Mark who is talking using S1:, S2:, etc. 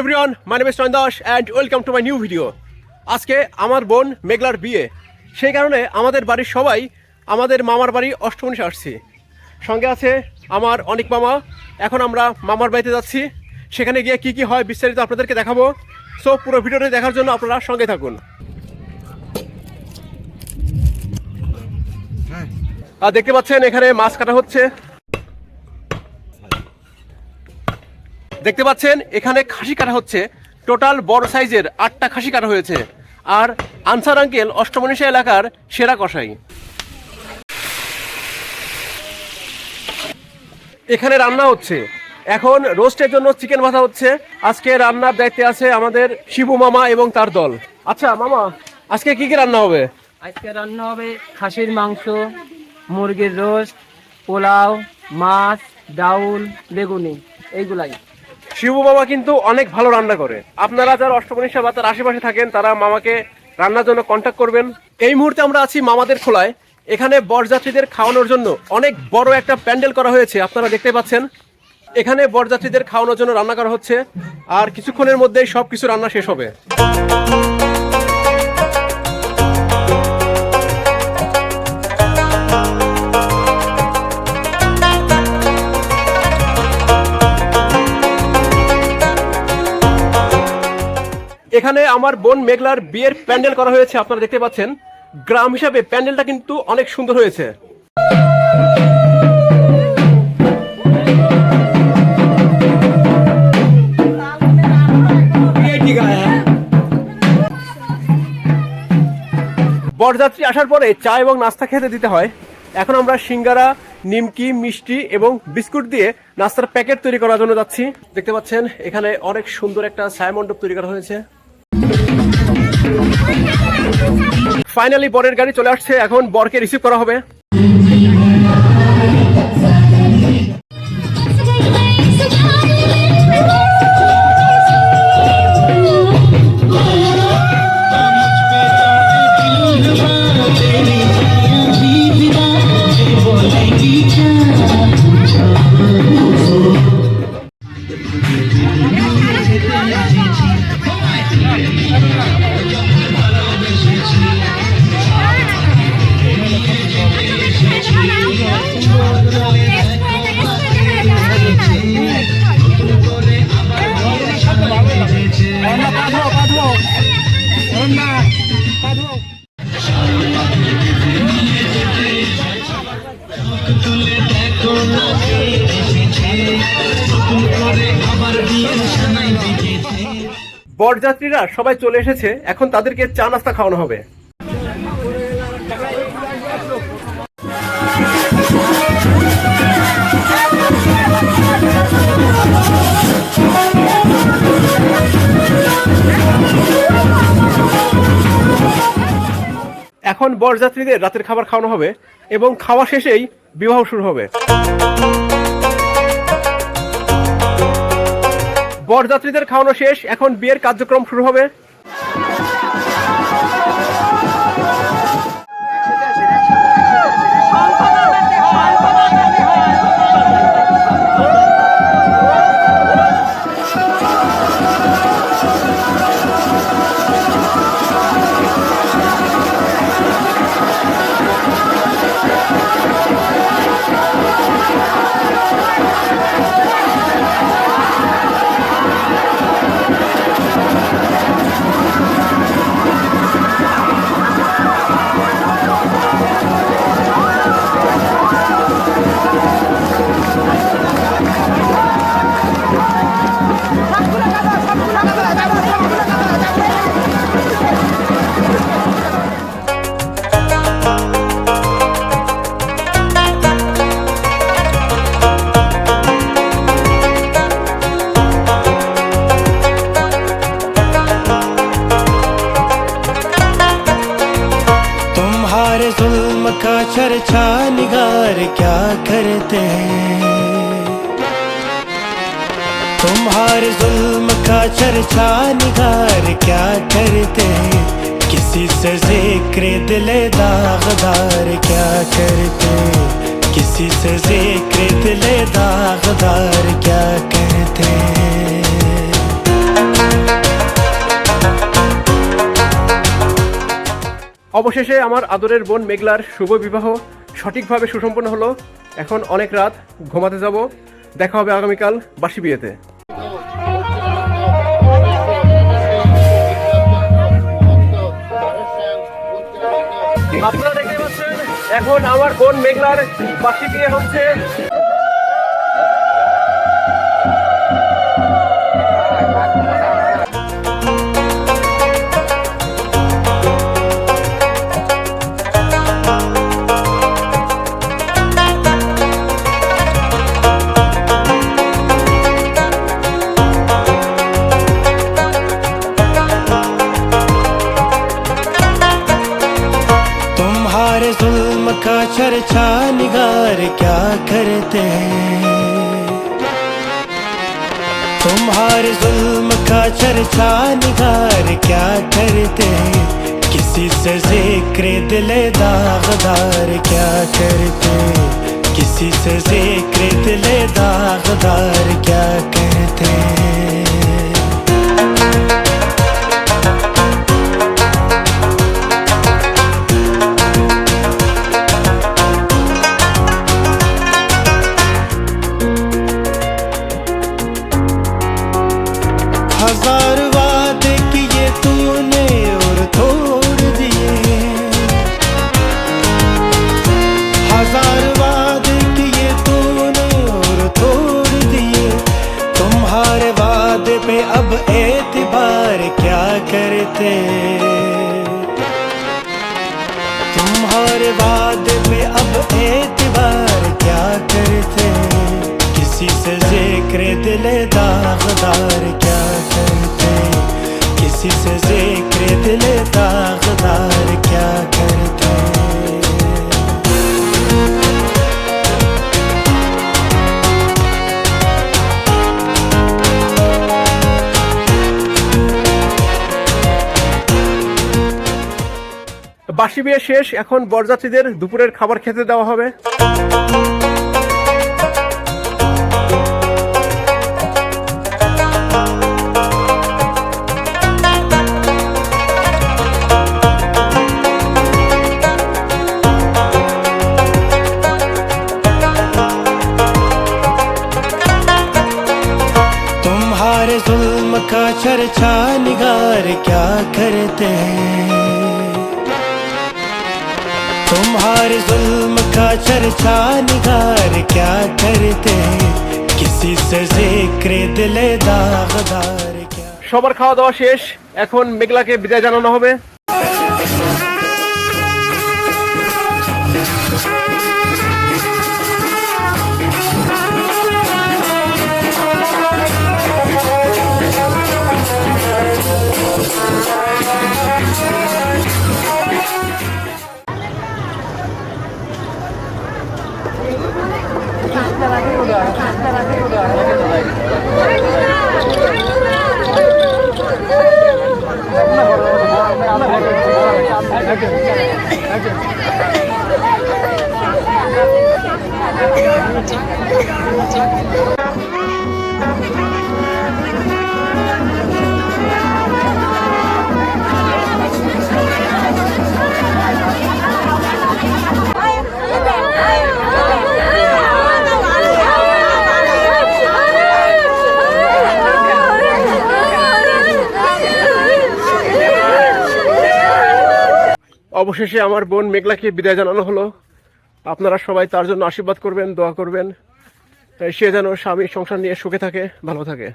S1: Everyone my name is Das and welcome to my new video আজকে আমার বোন মেঘলার বিয়ে। সেই কারণে আমাদের বাড়ির সবাই আমাদের মামার বাড়ি অষ্টমনীশে আসছি। সঙ্গে আছে আমার অনেক মামা। এখন আমরা মামার বাড়িতে যাচ্ছি। সেখানে গিয়ে কি কি হয় বিস্তারিত আপনাদেরকে দেখাবো। সো পুরো ভিডিওটি দেখার জন্য আপনারা সঙ্গে থাকুন। আর দেখতে পাচ্ছেন এখানে মাছ কাটা হচ্ছে। দেখতে পাচ্ছেন, এখানে খাসি কাটা হচ্ছে। টোটাল বড় সাইজের আটটা খাসি কাটা হয়েছে। আর আনসার আঙ্কেল অষ্টমনীষা এলাকার সেরা কষাই এখানে রান্না হচ্ছে। এখন রোস্টের জন্য চিকেন ভাজা হচ্ছে। আজকে রান্নার দায়িত্বে আছে আমাদের শিবু মামা এবং তার দল। আচ্ছা মামা, আজকে কি কি রান্না হবে?
S2: আজকে রান্না হবে খাসির মাংস, মুরগির রোস্ট, পোলাও, মাছ, ডাউল, বেগুনি, এইগুলাই।
S1: শিবু মামা কিন্তু অনেক ভালো রান্না করে। আপনারা যারা অষ্টমনীষা বা তার আশেপাশে থাকেন, তারা মামাকে রান্নার জন্য কন্ট্যাক্ট করবেন। এই মুহূর্তে আমরা আছি মামাদের খোলায়। এখানে বরযাত্রীদের খাওয়ানোর জন্য অনেক বড় একটা প্যান্ডেল করা হয়েছে, আপনারা দেখতে পাচ্ছেন। এখানে বরযাত্রীদের খাওয়ানোর জন্য রান্না করা হচ্ছে, আর কিছুক্ষণের মধ্যেই সব কিছু রান্না শেষ হবে। এখানে আমার বোন মেঘলার বিয়ের প্যান্ডেল করা হয়েছে, আপনারা দেখতে পাচ্ছেন। গ্রাম হিসাবে প্যান্ডেলটা কিন্তু অনেক সুন্দর হয়েছে। বরযাত্রী আসার পরে চা এবং নাস্তা খেতে দিতে হয়। এখন আমরা সিঙ্গারা, নিমকি, মিষ্টি এবং বিস্কুট দিয়ে নাস্তার প্যাকেট তৈরি করার জন্য যাচ্ছি। দেখতে পাচ্ছেন, এখানে অনেক সুন্দর একটা ছায়ামণ্ডপ তৈরি করা হয়েছে। ফাইনালি বরের গাড়ি চলে আসছে এখন বরকে রিসিভ করা হবে। বরযাত্রীরা সবাই চলে এসেছে, এখন তাদেরকে চা নাস্তা খাওয়ানো হবে। এখন বরযাত্রীদের রাতের খাবার খাওয়ানো হবে এবং খাওয়া শেষেই বিবাহ শুরু হবে। বরযাত্রীদের খাওয়ানো শেষ। এখন বিয়ের কার্যক্রম শুরু হবে।
S3: करते हैं तुम्हारे जुल्म का चर्चा निगार क्या करते किसी से जिक्र दिल दागदार क्या करते किसी से जिक्र दिल दागदार क्या करते
S1: অবশেষে আমার আদরের বোন মেঘলার শুভ বিবাহ সঠিকভাবে সুসম্পন্ন হলো। এখন অনেক রাত, ঘুমাতে যাব। দেখা হবে আগামীকাল বাসি বিয়েতে। আপনারা দেখতে পাচ্ছেন, এখন আমার বোন মেঘলার বাসি বিয়ে হচ্ছে।
S3: चर्चा निगार क्या करते हैं? तुम्हारे जुल्म का चर्चा निगार क्या करते हैं? किसी से ज़िक्र दिले दागदार क्या करते किसी से ज़िक्र दिले दागदार क्या करते हज़ार वादे किए तूने और तोड़ दिए। हज़ार वादे किए तूने और तोड़ दिए। तुम्हारे वादे पे अब एतबार क्या करते? तुम्हारे वादे पे अब एतबार क्या करते? किसी से ज़िक्र दिले दागदार क्या किसी से जिक्र दिले दागदार क्या करते
S1: বাসি বিয়ে শেষ এখন বরযাত্রীদের দুপুরের খাবার খেতে দেওয়া হবে
S3: जुल्म का चर्चा निगार क्या करते हैं तुम्हारे जुल्म का चर्चा निगार क्या करते हैं किसी से जिक्र दिले दागदार क्या
S1: সবার খাওয়া দাওয়া শেষ এখন মেঘলাকে বিদায় জানানো হবে Thank you. অবশেষে আমার বোন মেঘলাকে বিদায় জানানো হলো। আপনারা সবাই তার জন্য আশীর্বাদ করবেন, দোয়া করবেন। সে যেন স্বামী সংসার নিয়ে সুখে থাকে, ভালো থাকে।